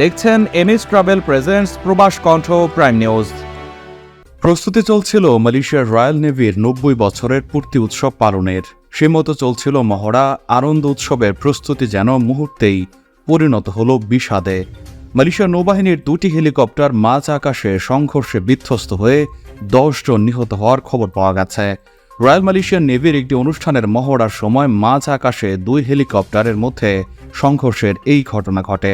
দেখছেন MS travel presents প্রবাস কণ্ঠ প্রাইম নিউজ। প্রস্তুতি চলছিল মালয়েশিয়ার রয়্যাল নেভির নব্বই বছরের পূর্তি উৎসব পালনের। সে মতো চলছিল মহড়া, আনন্দ উৎসবের প্রস্তুতি যেন মুহূর্তেই পরিণত হল বিষাদে। মালয়েশিয়ার নৌবাহিনীর দুটি হেলিকপ্টার মাঝ আকাশে সংঘর্ষে বিধ্বস্ত হয়ে দশজন নিহত হওয়ার খবর পাওয়া গেছে। রয়্যাল মালয়েশিয়ান নেভির একটি অনুষ্ঠানের মহড়ার সময় মাঝ আকাশে দুই হেলিকপ্টারের মধ্যে সংঘর্ষের এই ঘটনা ঘটে।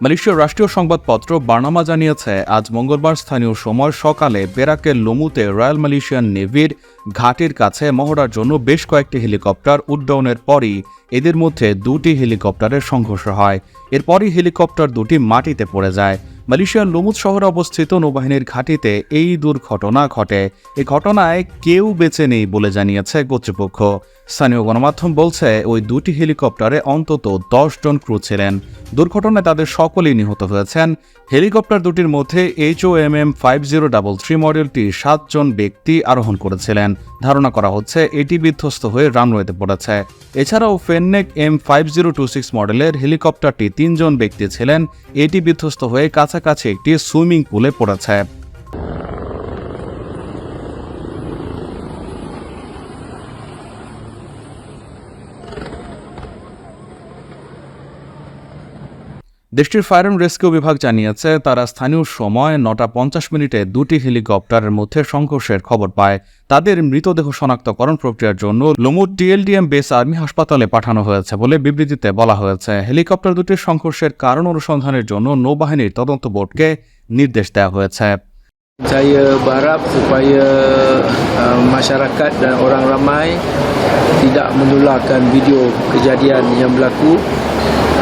মালয়েশিয়ার রাষ্ট্রীয় সংবাদপত্র বার্নামা জানিয়েছে, আজ মঙ্গলবার স্থানীয় সময় সকালে বেরাকের লোমুতে রয়্যাল মালয়েশিয়ান নেভির ঘাটির কাছে মহড়ার জন্য বেশ কয়েকটি হেলিকপ্টার উড্ডয়নের পরই এদের মধ্যে দুটি হেলিকপ্টারের সংঘর্ষ হয়। এরপরই হেলিকপ্টার দুটি মাটিতে পড়ে যায়। মালয়েশিয়ার লুমুদ শহরে অবস্থিত নৌবাহিনীর ঘাঁটিতে এই দুর্ঘটনা ঘটে। এই ঘটনায় কেউ বেঁচে নেই বলে জানিয়েছে কর্তৃপক্ষ। স্থানীয় গণমাধ্যম বলছে, ওই দুটি হেলিকপ্টারে অন্তত দশ জন ক্রু ছিলেন। দুর্ঘটনায় তাদের সকলেই নিহত হয়েছেন। হেলিকপ্টার দুটির মধ্যে H O M M five zero double three মডেলটি সাতজন ব্যক্তি আরোহণ করেছিলেন। ধারণা করা হচ্ছে এটি বিধ্বস্ত হয়ে রানওয়েতে পড়েছে। এছাড়াও Fennec M five zero two six মডেলের হেলিকপ্টারটি তিনজন ব্যক্তি ছিলেন। এটি বিধ্বস্ত হয়ে কাছাকাছি একটি সুইমিং পুলে পড়েছে। দেশটির ফায়ার অ্যান্ড রেস্কিউ বিভাগ জানিয়েছে তারা স্থানীয় সময় নটা পঞ্চাশ মিনিটে দুটি হেলিকপ্টারের মধ্যে সংঘর্ষের খবর পায়। তাদের মৃতদেহ শনাক্তকরণ প্রক্রিয়ার জন্য লুমুট টিএলডিএম বেস আর্মি হাসপাতালে পাঠানো হয়েছে বলে বিবৃতিতে বলা হয়েছে। হেলিকপ্টার দুটির সংঘর্ষের কারণ অনুসন্ধানের জন্য নৌবাহিনীর তদন্ত বোর্ডকে নির্দেশ দেওয়া হয়েছে। Saya berharap supaya uh, masyarakat dan orang ramai tidak menularkan video kejadian yang berlaku.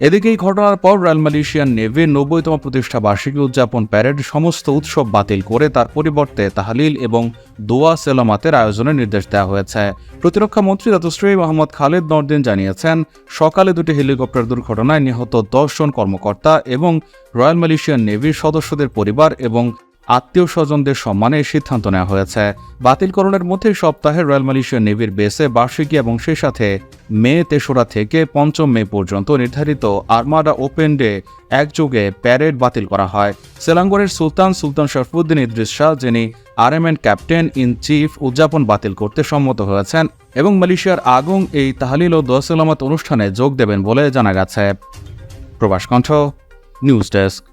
এদিকে এই ঘটনার পর রয়্যাল মালয়েশিয়ান নেভির নব্বইতম প্রতিষ্ঠা বার্ষিকী উদযাপন প্যারেড সমস্ত উৎসব বাতিল করে তার পরিবর্তে তাহালিল এবং দোয়া সেলামাতের আয়োজনের নির্দেশ দেওয়া হয়েছে। প্রতিরক্ষা মন্ত্রী দাতুশ্রী মোহাম্মদ খালেদ নরদিন জানিয়েছেন, সকালে দুটি হেলিকপ্টার দুর্ঘটনায় নিহত দশজন কর্মকর্তা এবং রয়্যাল মালয়েশিয়ান নেভির সদস্যদের পরিবার এবং আত্মীয় স্বজনদের সম্মানে সিদ্ধান্ত নেওয়া হয়েছে। বাতিলকরণের মধ্যে সপ্তাহে রয়্যাল মালয়েশিয়ান নেভির বেসে বার্ষিকী এবং সে সাথে মে তেসরা থেকে পঞ্চম মে পর্যন্ত নির্ধারিত আর্মাডা ওপেন ডে একযোগে প্যারেড বাতিল করা হয়। সেলাঙ্গরের সুলতান সুলতান শরফুদ্দিন ইদ্রিস শাহ, যিনি আরএমএন ক্যাপ্টেন ইন চিফ উদযাপন বাতিল করতে সম্মত হয়েছেন এবং মালয়েশিয়ার আগুং এই তাহলিল ও দোয়াসালামাত অনুষ্ঠানে যোগ দেবেন বলে জানা গেছে। প্রবাস কণ্ঠ, নিউজ ডেস্ক।